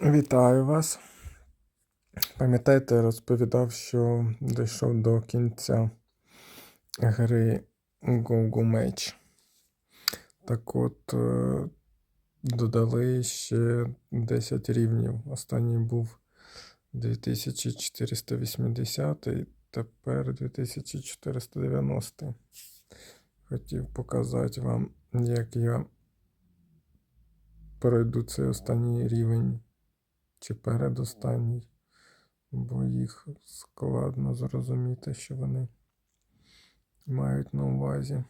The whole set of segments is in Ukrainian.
Вітаю вас. Пам'ятаєте, я розповідав, що дійшов до кінця гри Go Go Match. Так от, е, додали ще 10 рівнів. Останній був 2480, тепер 2490. Хотів показати вам, як я пройду цей останній рівень чи передостанній, бо їх складно зрозуміти, що вони мають на увазі.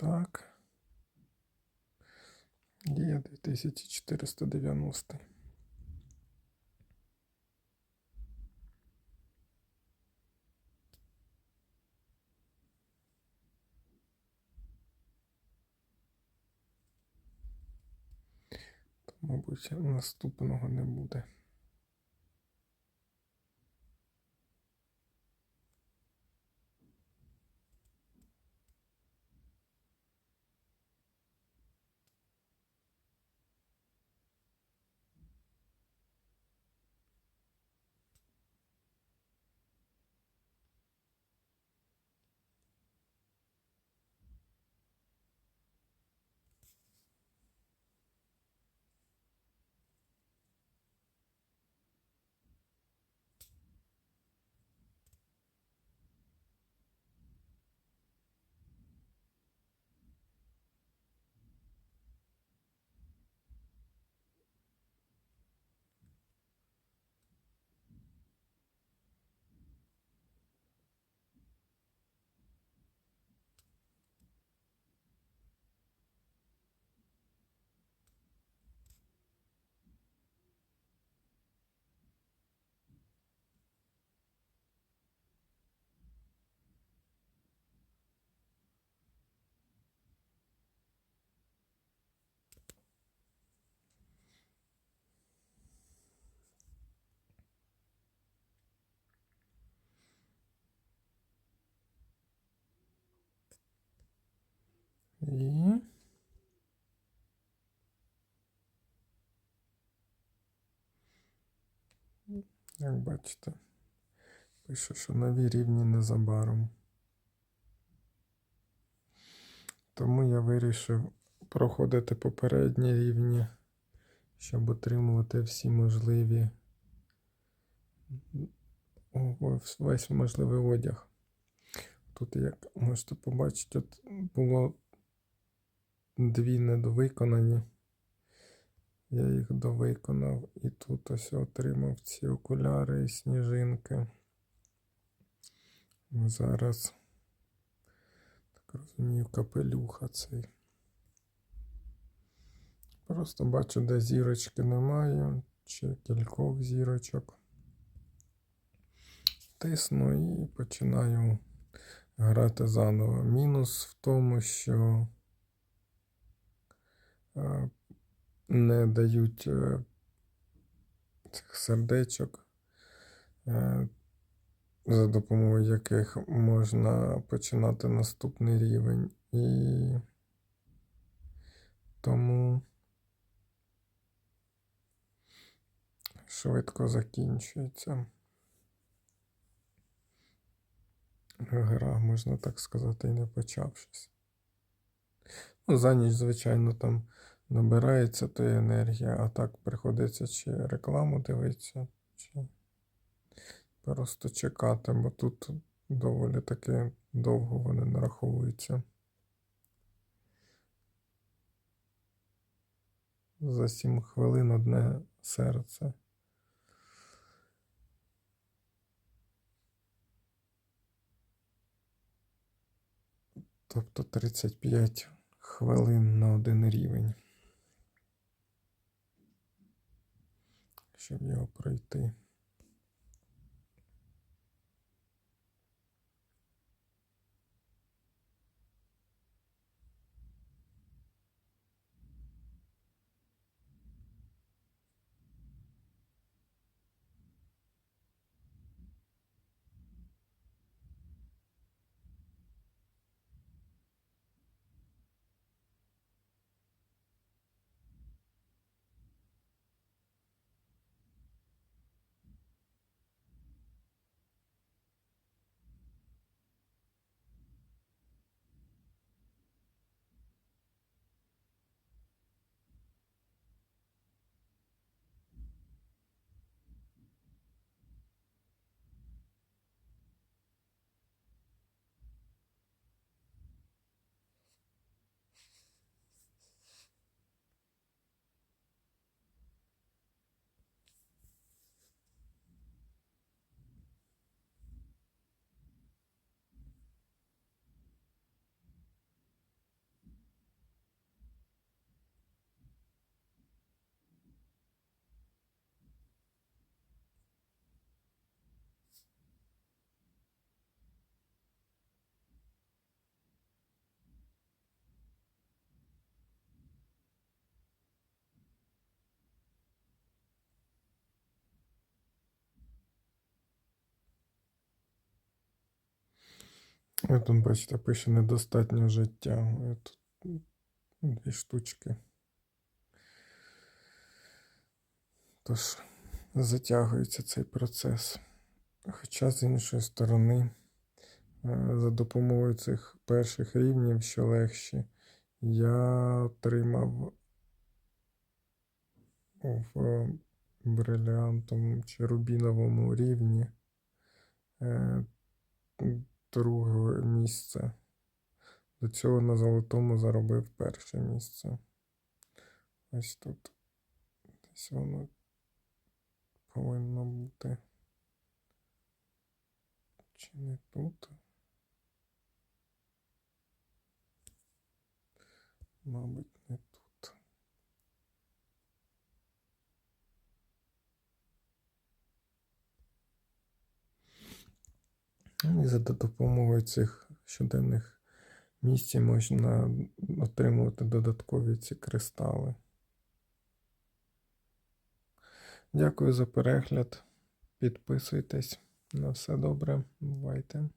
Так. Є 2490. То, мабуть, наступного не буде. І. Як бачите, пише, що нові рівні незабаром. Тому я вирішив проходити попередні рівні, щоб отримувати всі можливі весь можливий одяг. Тут, як можете побачити, було дві недовиконані. Я їх довиконав і тут ось отримав ці окуляри і сніжинки. Зараз, так розумію, капелюха цей. Просто бачу, де зірочки немає, чи кількох зірочок. Тисну і починаю грати заново. Мінус в тому, що не дають е, цих сердечок, е, за допомогою яких можна починати наступний рівень. І тому швидко закінчується. гра, можна так сказати, і не почавшись. Ну, за ніч, звичайно, там набирається тої енергія, а так приходиться чи рекламу дивитися, чи просто чекати, бо тут доволі таки довго вони нараховуються. За 7 хвилин одне серце. Тобто 35 хвилин на один рівень. Щоб його пройти. Тут бачите, пише недостатньо життя. Тут дві штучки. Тож затягується цей процес. Хоча, з іншої сторони, е, за допомогою цих перших рівнів, що легші, я отримав в бриліантовому чи рубіновому рівні е, друге місце. До цього на золотому заробив перше місце. Ось тут. Десь воно повинно бути. Чи не тут? Мабуть, не тут. Ну, І за допомогою цих щоденних місць можна отримувати додаткові ці кристали. Дякую за перегляд. Підписуйтесь. На все добре. Бувайте.